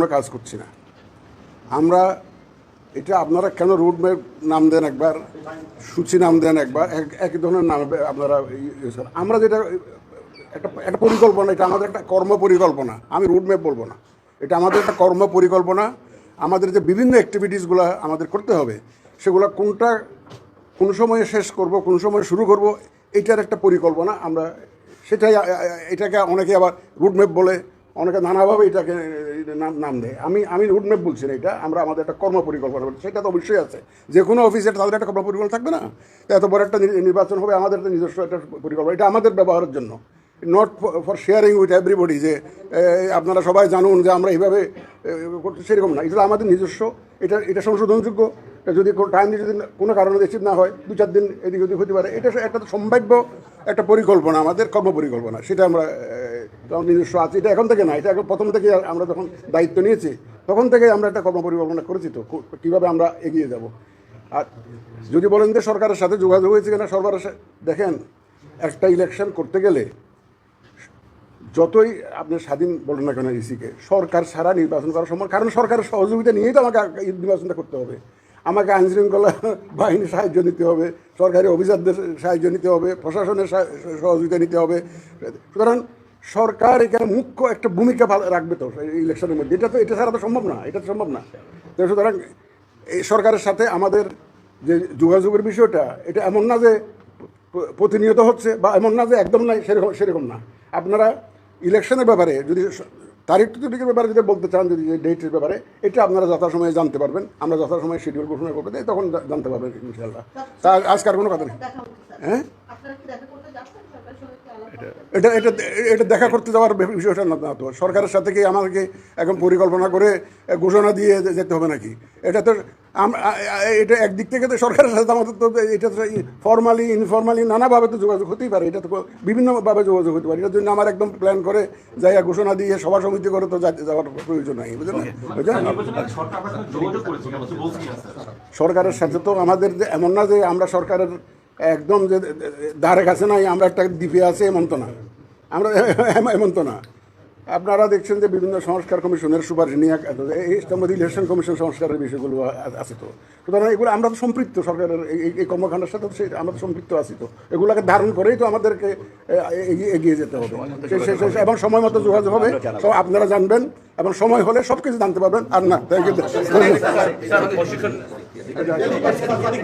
কোনো কাজ করছি না। আমরা এটা আপনারা কেন রুট নাম দেন একবার, সূচি নাম দেন একবার, এক- এক ধরনের নাম আপনারা। আমরা যেটা, একটা একটা পরিকল্পনা, এটা আমাদের একটা কর্ম পরিকল্পনা। আমি রুট ম্যাপ বলব না। এটা আমাদের একটা কর্ম পরিকল্পনা। আমাদের যে বিভিন্ন অ্যাক্টিভিটিসগুলো আমাদের করতে হবে, সেগুলো কোনটা, কোন সময়ে শেষ করব, কোন সময় শুরু করব, এটার একটা পরিকল্পনা আমরা, সেটাই, এটাকে অনেকে আবার রুট ম্যাপ বলে। অনেকে নানাভাবে এটাকে নাম নাম দেয়। আমি আমি রুট ম্যাপ বলছি না এটা, আমরা আমাদের একটা কর্ম পরিকল্পনা সেটা তো অবশ্যই আছে। যে কোনো অফিসের তাদের একটা কর্ম পরিকল্পনা থাকবে না? এত বড় একটা নির- নির্বাচন হবে আমাদের তো নিজস্ব একটা পরিকল্পনা। এটা আমাদের ব্যবহারের জন্য। Not for sharing with everybody যে আপনারা সবাই জানুন যে আমরা এইভাবে সেরকম না। এটা আমাদের নিজস্ব। এটা এটা সংশোধনযোগ্য। যদি টাইম যদি কোনো কারণে অ্যাচিভ না হয়, দু চার দিন এদিক ওদিক হতে পারে। এটা একটা সম্ভাব্য একটা পরিকল্পনা, আমাদের কর্ম পরিকল্পনা সেটা আমরা নিজস্ব আছে। এটা এখন থেকে না, এটা এখন প্রথম থেকে আমরা যখন দায়িত্ব নিয়েছি, তখন থেকে আমরা একটা কর্ম পরিকল্পনা করেছি তো কীভাবে আমরা এগিয়ে যাব। আর যদি বলেন যে সরকারের সাথে যোগাযোগ হয়েছে কিনা, সরকারের দেখেন, একটা ইলেকশন করতে গেলে যতই আপনি স্বাধীন বলেন না কেন ইসিকে সরকার ছাড়া নির্বাচন করা সম্ভব কারণ সরকারের সহযোগিতা নিয়েই তো আমাকে নির্বাচনটা করতে হবে। আমাকে আইন শৃঙ্খলা বাহিনীর সাহায্য নিতে হবে, সরকারি অফিসারদের সাহায্য নিতে হবে, প্রশাসনের সাহা- সহযোগিতা নিতে হবে। সুতরাং সরকার এখানে মুখ্য একটা ভূমিকা রাখবে তো ইলেকশনের মধ্যে। এটা তো এটা ছাড়া তো সম্ভব না এটা তো সম্ভব না। তো সুতরাং এই সরকারের সাথে আমাদের যে যোগাযোগের বিষয়টা এটা এমন না যে প্রতিনিয়ত হচ্ছে বা এমন না যে একদম নাই সেরকম সেরকম না। আপনারা ইলেকশনের ব্যাপারে যদি তারিখ তারিখের ব্যাপারে যদি বলতে চান যদি ডেটের ব্যাপারে এটা আপনারা যথাসময়ে জানতে পারবেন। আমরা যথাসময়ে শিডিউল ঘোষণা দেয় তখন জানতে পারবেন ইনশাল্লাহ তা আজকার কোনো কথা নেই। হ্যাঁ? এটা এটা এটা দেখা করতে যাওয়ার বিষয়টা না তো। সরকারের সাথে কি আমাকে এখন পরিকল্পনা করে ঘোষণা দিয়ে যেতে হবে নাকি? এটা তো এটা একদিক থেকে তো সরকারের সাথে আমাদের তো এটা তো ফর্মালি ইনফর্মালি নানাভাবে তো যোগাযোগ হতেই পারে। এটা তো বিভিন্নভাবে যোগাযোগ হতে পারে। এটার জন্য আমার একদম প্ল্যান করে যাইয়া ঘোষণা দিয়ে সভা সমিতি করে তো যাওয়ার প্রয়োজন নাই বুঝলেন? স্যার সরকারের সাথে তো আমাদের যে এমন না যে আমরা সরকারের একদম যে ধারে কাছে নাই, আমরা একটা দ্বীপে আছে এমন তো না। আমরা এমন তো না। আপনারা দেখছেন যে বিভিন্ন সংস্কার কমিশনের সুপারিশ নিয়ে, এই মধ্যে ইলেকশন কমিশন সংস্কারের বিষয়গুলো আছে তো। সুতরাং এগুলো, আমরা তো সম্পৃক্ত সরকারের, এই- কর্মকাণ্ডের সাথে সেই, আমরা তো সম্পৃক্ত আছি তো। এগুলোকে ধারণ করেই তো আমাদেরকে এগিয়ে- যেতে হবে। এবং সময় মতো যোগাযোগ হবে। সব আপনারা জানবেন, এবং সময় হলে সব কিছু জানতে পারবেন। আর না থ্যাংক ইউ